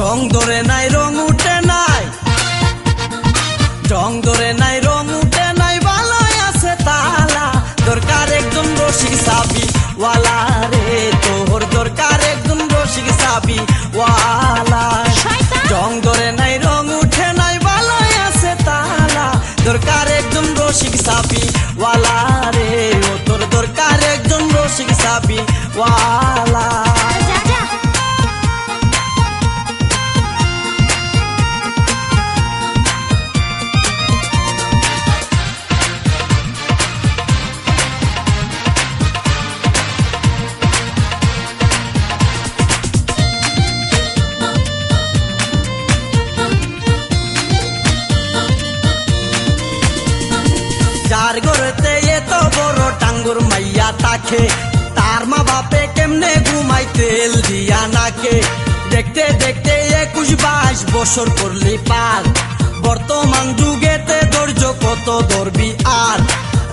রং ধরে নাই রং উঠে নাই। রং ধরে নাই রং উঠে নাই ভালোই আছে তালা। দরকার একজন রসিক সাবি ওয়ালা রে তোর দরকার একজন রসিক সাবি ওয়ালা। রং ধরে নাই রং উঠে নাই ভালোই আছে তালা। দরকার যার এত বড় টাঙ্গুর মাইয়া তাকে। তার মা বাপে কেমনে ঘুমাই তেল দিয়া নাকে। দেখতে দেখতে একুশ বাইশ বছর করলি পার। বর্তমান যুগেতে ধৈর্য কত ধরবি আর?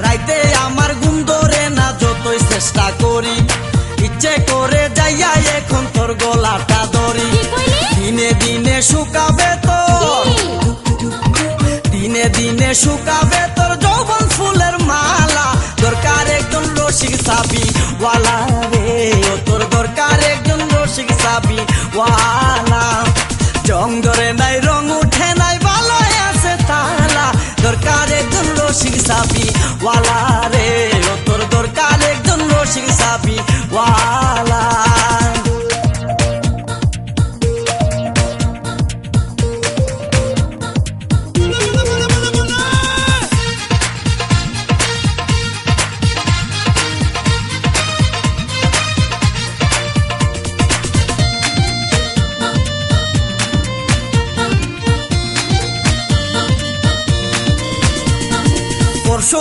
রাইতে আমার ঘুম ধরে না যতই চেষ্টা করি। ইচ্ছে করে যাইয়া এখন তোর গলাটা ধরি। দিনে দিনে শুকাবে তো। দিনে দিনে শুকাবে ওয়ালা ও তোর দরকার একজন রসিক সাবি ওয়ালা জং ধরে নাই, রং উঠে নাই ভালো আছে তালা। দরকার একজন রসিক সাবি ওয়ালা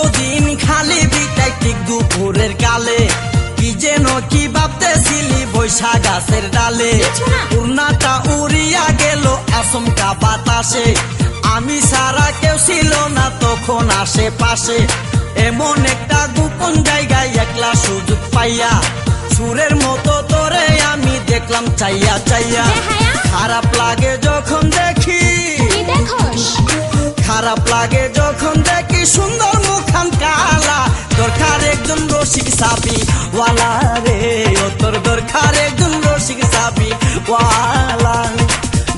দিন খালি বিটাই ঠিক দুপুরের কালে? কি যেন কি ভাবতেছিলি বৈশা গাছের ডালে। উড়নাটা উড়িয়া গেল আসমকা বাতাসে। আমি সারা কেউ ছিল না তখন আশেপাশে। এমন একটা গোপন জায়গায় একলা সুযোগ পাইয়া। সুরের মতো তোরে আমি দেখলাম চাইয়া চাইয়া। খারাপ লাগে যখন দেখি। খারাপ লাগে যখন সাবি ওয়ালা রে, ও তোর দরকার একজন রসিক সাপি। ওয়ালা,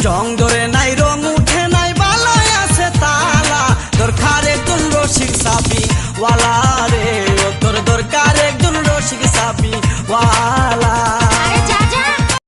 জং ধরে নাই, রং উঠে নাই, বালায় আছে তালা। দরকার একজন রসিক সাপি। ওয়ালা